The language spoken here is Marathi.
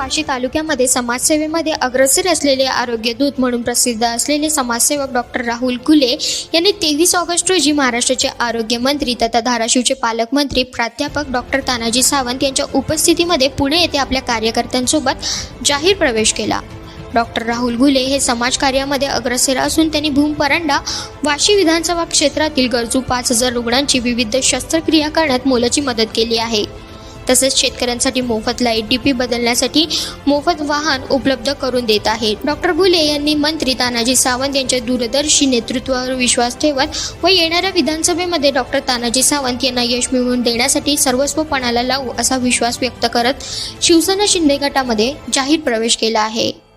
वाशी तालुक्यामध्ये समाजसेवेमध्ये अग्रसर असलेले आरोग्य दूत म्हणून प्रसिद्ध असलेले समाजसेवक डॉक्टर राहुल गुले यांनी तेवीस ऑगस्ट रोजी महाराष्ट्राचे आरोग्यमंत्री तथा धाराशिवचे पालकमंत्री प्राध्यापक डॉक्टर तानाजी सावंत यांच्या उपस्थितीमध्ये पुणे येथे आपल्या कार्यकर्त्यांसोबत जाहीर प्रवेश केला. डॉक्टर राहुल गुले हे समाजकार्यामध्ये अग्रसर असून त्यांनी भूमपरांडा वाशी विधानसभा क्षेत्रातील गरजू पाच हजार रुग्णांची विविध शस्त्रक्रिया करण्यात मोलाची मदत केली आहे. तसेच शेतकऱ्यांसाठी मोफत लाइट डीपी बदलण्यासाठी मोफत वाहन उपलब्ध करून देत आहे डॉक्टर भुले यांनी मंत्री तानाजी सावंत यांच्या दूरदर्शी नेतृत्वावर विश्वास ठेवत व येणाऱ्या विधानसभेमध्ये डॉक्टर तानाजी सावंत यांना यश मिळवून देण्यासाठी सर्वस्वपणाला लावू असा विश्वास व्यक्त करत शिवसेना शिंदे गटामध्ये जाहीर प्रवेश केला आहे.